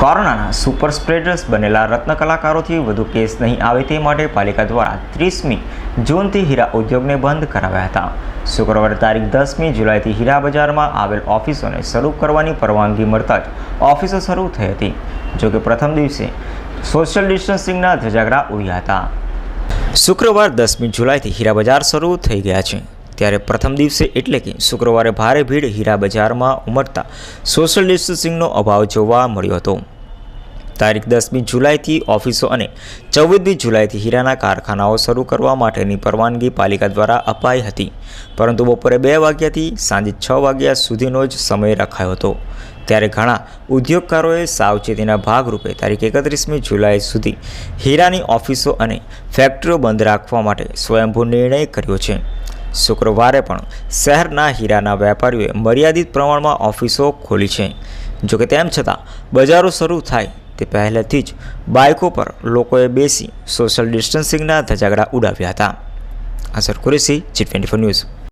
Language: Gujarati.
કોરોનાના સુપર સ્પ્રેડર્સ બનેલા રત્ન કલાકારોથી વધુ કેસ નહીં આવે તે માટે પાલિકા દ્વારા ત્રીસમી જૂનથી હીરા ઉદ્યોગને બંધ કરાવ્યા હતા. શુક્રવારે તારીખ દસમી જુલાઈથી હીરા બજારમાં આવેલ ઓફિસોને શરૂ કરવાની પરવાનગી મળતા જ ઓફિસો શરૂ થઈ હતી જોકે પ્રથમ દિવસે સોશિયલ ડિસ્ટન્સિંગના ધજાગરા ઉડ્યા હતા. શુક્રવાર દસમી જુલાઈથી હીરા બજાર શરૂ થઈ ગયા છે. ત્યારે પ્રથમ દિવસે એટલે કે શુક્રવારે ભારે ભીડ હીરા બજારમાં ઉમટતા સોશિયલ ડિસ્ટન્સિંગનો અભાવ જોવા મળ્યો હતો. તારીખ દસમી જુલાઈથી ઓફિસો અને ચૌદમી જુલાઈથી હીરાના કારખાનાઓ શરૂ કરવા માટેની પરવાનગી પાલિકા દ્વારા અપાઈ હતી. પરંતુ બપોરે બે વાગ્યાથી સાંજે છ વાગ્યા સુધીનો જ સમય રખાયો હતો. ત્યારે ઘણા ઉદ્યોગકારોએ સાવચેતીના ભાગરૂપે તારીખ એકત્રીસમી જુલાઈ સુધી હીરાની ઓફિસો અને ફેક્ટરીઓ બંધ રાખવા માટે સ્વયંભૂ નિર્ણય કર્યો છે. શુક્રવારે પણ શહેરના હીરાના વેપારીઓએ મર્યાદિત પ્રમાણમાં ઓફિસો ખોલી છે. જોકે તેમ છતાં, બજારો શરૂ થાય તે પહેલેથી જ બાઇકો પર લોકોએ બેસી સોશિયલ ડિસ્ટન્સિંગના ધજાગડા ઉડાવ્યા હતા. Asar Qureshi G twenty four news